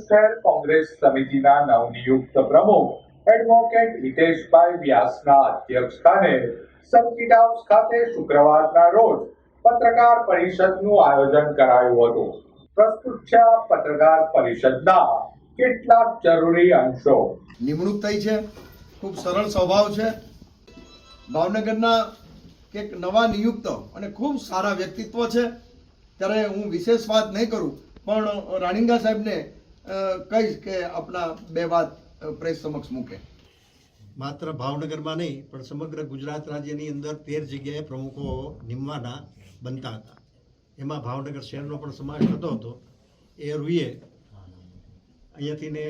શહેર કોંગ્રેસ સમિતિના નવનિયુક્ત પ્રમુખ એડવોકેટ હિતેશભાઈ વ્યાસના અધ્યક્ષસ્થાને સર્કિટ હાઉસ ખાતે શુક્રવારના રોજ પત્રકાર પરિષદનું આયોજન કરાયું હતું. પ્રસ્તુત છે પત્રકાર પરિષદના કેટલાક જરૂરી અંશો. નિમણૂક થઈ છે. ખૂબ સરળ સ્વભાવ છે. ભાવનગરના એક નવા નિયુક્ત અને ખૂબ સારા વ્યક્તિત્વ છે. ત્યારે હું વિશેષ વાત નહીં કરું, પણ રાણીંગા સાહેબને કહીશ કે આપણા બે વાત પ્રેસ સમક્ષ મૂકે. માત્ર ભાવનગરમાં નહીં, પણ સમગ્ર ગુજરાત રાજ્યની અંદર તેર જગ્યાએ પ્રમુખો નિમવાના બનતા હતા. એમાં ભાવનગર શહેરનો પણ સમાવેશ થતો હતો. એ રૂએ અહીંયાથી ને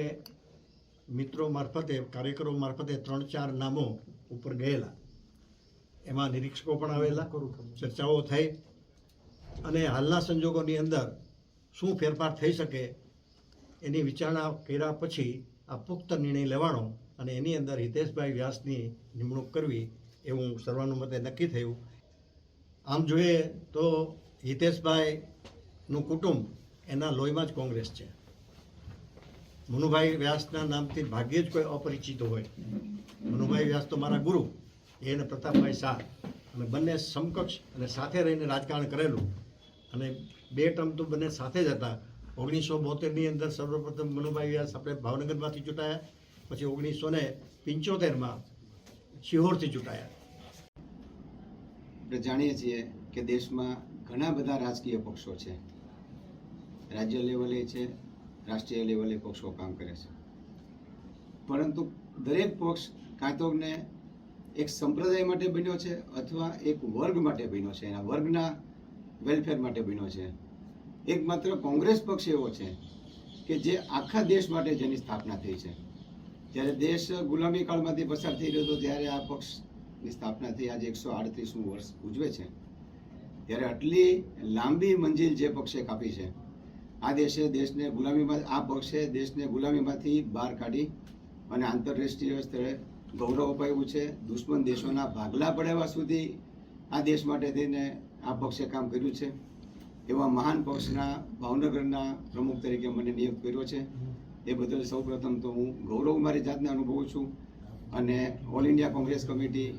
મિત્રો મારફતે, કાર્યકરો મારફતે ત્રણ ચાર નામો ઉપર ગયેલા. એમાં નિરીક્ષકો પણ આવેલા, ચર્ચાઓ થઈ. અને હાલના સંજોગોની અંદર શું ફેરફાર થઈ શકે એની વિચારણા કર્યા પછી આ પુખ્ત નિર્ણય લેવાનો અને એની અંદર હિતેશભાઈ વ્યાસની નિમણૂક કરવી એવું સર્વાનુમતે નક્કી થયું. આમ જોઈએ તો હિતેશભાઈનું કુટુંબ એના લોહીમાં જ કોંગ્રેસ છે. મનુભાઈ વ્યાસના નામથી ભાગ્યે જ કોઈ અપરિચિત હોય. મનુભાઈ વ્યાસ તો મારા ગુરુ, એ અને પ્રતાપભાઈ શાહ. અમે બંને સમકક્ષ અને સાથે રહીને રાજકારણ કરેલું. અને બે ટર્મ તો બંને સાથે જ હતા. ઓગણીસો બોતેરની અંદર સર્વપ્રથમ મનુભાઈ વ્યાસ આપણે ભાવનગરમાંથી ચૂંટાયા, પછી ઓગણીસો ને પંચોતેરમાં શિહોરથી ચૂંટાયા. આપણે જાણીએ છીએ કે દેશમાં ઘણા બધા રાજકીય પક્ષો છે. રાજ્ય લેવલે છે, રાષ્ટ્રીય લેવલે પક્ષો કામ કરે છે. પરંતુ દરેક પક્ષ કાં તો એક સંપ્રદાય માટે બન્યો છે અથવા એક વર્ગ માટે બન્યો છે. એના વર્ગના વેલફેર માટે બન્યો છે. એકમાત્ર કોંગ્રેસ પક્ષ એવો છે કે જે આખા દેશ માટે જેની સ્થાપના થઈ છે. જ્યારે દેશ ગુલામી કાળમાંથી પસાર થઈ રહ્યો હતો, ત્યારે આ પક્ષની સ્થાપના થઈ આજે એકસો આડત્રીસમું વર્ષ ઉજવે છે. ત્યારે આટલી લાંબી મંજિલ જે પક્ષે કાપી છે, આ દેશે દેશને ગુલામીમાં, આ પક્ષે દેશને ગુલામીમાંથી બહાર કાઢી અને આંતરરાષ્ટ્રીય સ્તરે ગૌરવ અપાવ્યું છે. દુશ્મન દેશોના ભાગલા પડાવવા સુધી આ દેશ માટે થઈને આ પક્ષે કામ કર્યું છે. એવા મહાન પક્ષના ભાવનગરના પ્રમુખ તરીકે મને નિયુક્ત કર્યો છે. એ બદલ સૌપ્રથમ તો હું ગૌરવ મારી જાતને અનુભવું છું અને ઓલ ઇન્ડિયા કોંગ્રેસ કમિટી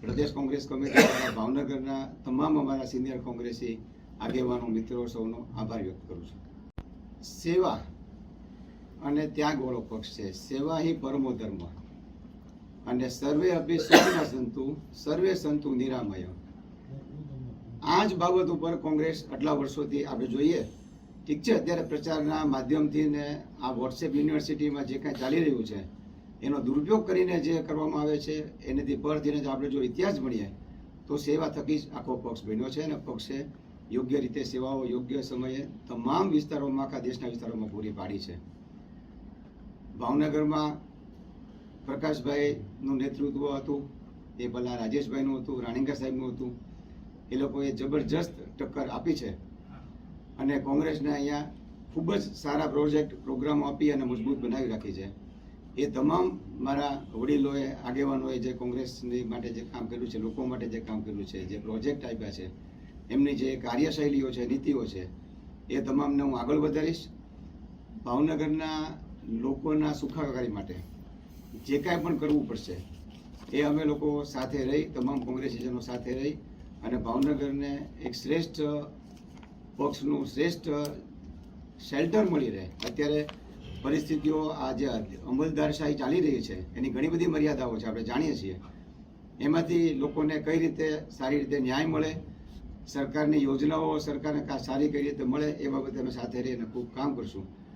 પ્રદેશ કોંગ્રેસ કમિટી ભાવનગરના તમામ અમારા સિનિયર કોંગ્રેસી આગેવાનો મિત્રો સૌનો આભાર વ્યક્ત કરું છું. સેવા અને ત્યાગવાળો પક્ષ છે. સેવા હિ પરમો ધર્મ. અને સર્વે અભિ સંતુ સર્વે સંતુ નિરામય આ જ બાબત ઉપર કોંગ્રેસ આટલા વર્ષોથી આપણે જોઈએ, ઠીક છે, અત્યારે પ્રચારના માધ્યમથી ને આ વોટ્સએપ યુનિવર્સિટીમાં જે કાંઈ ચાલી રહ્યું છે, એનો દુરુપયોગ કરીને જે કરવામાં આવે છે, એનાથી પર થઈને જો આપણે જો ઇતિહાસ ભણીએ, તો સેવા થકી જ આખો પક્ષ બન્યો છે અને પક્ષે યોગ્ય રીતે સેવાઓ યોગ્ય સમયે તમામ વિસ્તારોમાં આખા દેશના વિસ્તારોમાં પૂરી પાડી છે. ભાવનગરમાં પ્રકાશભાઈનું નેતૃત્વ હતું, એ પહેલાં રાજેશભાઈનું હતું રાણીંગા સાહેબનું હતું એ લોકોએ જબરજસ્ત ટક્કર આપી છે. અને કોંગ્રેસને અહીંયા ખૂબ જ સારા પ્રોજેક્ટ, પ્રોગ્રામો આપી અને મજબૂત બનાવી રાખી છે. એ તમામ મારા વડીલોએ, આગેવાનોએ જે કોંગ્રેસની માટે જે કામ કર્યું છે, લોકો માટે જે કામ કર્યું છે, જે પ્રોજેક્ટ આપ્યા છે, એમની જે કાર્યશૈલીઓ છે, નીતિઓ છે, એ તમામને હું આગળ વધારીશ. ભાવનગરના લોકોના સુખાકારી માટે જે કાંઈ પણ કરવું પડશે, એ અમે લોકો સાથે રહી, તમામ કોંગ્રેસીજનો સાથે રહી અને ભાવનગરને એક શ્રેષ્ઠ પક્ષનું શ્રેષ્ઠ શેલ્ટર મળી રહે. અત્યારે પરિસ્થિતિઓ આ જે અમલદારશાહી ચાલી રહી છે, એની ઘણી બધી મર્યાદાઓ છે, આપણે જાણીએ છીએ. એમાંથી લોકોને કઈ રીતે સારી રીતે ન્યાય મળે, સરકારની યોજનાઓ સરકારને સારી કઈ રીતે મળે, એ બાબતે અમે સાથે રહીને ખૂબ કામ કરશું.